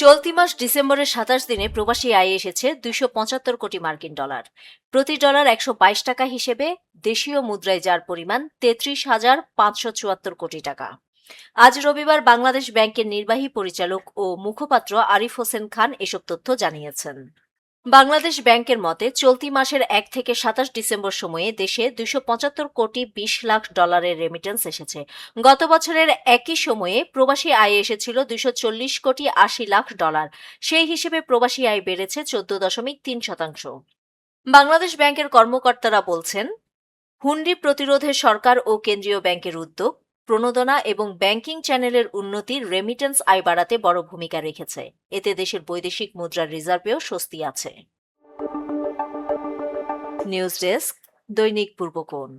চলতি মাস ডিসেম্বরের সাতাশ দিনে প্রবাসী আয় এসেছে দুইশো পঁচাত্তর কোটি মার্কিন ডলার। প্রতি ডলার একশো বাইশ টাকা হিসেবে দেশীয় মুদ্রায় যার পরিমাণ তেত্রিশ হাজার পাঁচশো চুয়াত্তর কোটি টাকা। আজ রবিবার বাংলাদেশ ব্যাংকের নির্বাহী পরিচালক ও মুখপাত্র আরিফ হোসেন খান এসব তথ্য জানিয়েছেন। বাংলাদেশ ব্যাংকের মতে, চলতি মাসের এক থেকে সাতাশ ডিসেম্বর সময়ে দেশে দুইশো পঁচাত্তর কোটি বিশ লাখ ডলারের রেমিটেন্স এসেছে। গত বছরের একই সময়ে প্রবাসী আয় এসেছিল দুইশো চল্লিশ কোটি আশি লাখ ডলার। সেই হিসেবে প্রবাসী আয় বেড়েছে চোদ্দ দশমিক তিন শতাংশ। বাংলাদেশ ব্যাংকের কর্মকর্তারা বলছেন, হুন্ডি প্রতিরোধে সরকার ও কেন্দ্রীয় ব্যাংকের উদ্যোগ প্রণোদনা এবং ব্যাংকিং চ্যানেলের উন্নতির রেমিটেন্স আয় বাড়াতে বড় ভূমিকা রেখেছে। এতে দেশের বৈদেশিক মুদ্রার রিজার্ভেও স্বস্তি আছে। নিউজ ডেস্ক দৈনিক পূর্বকোণ।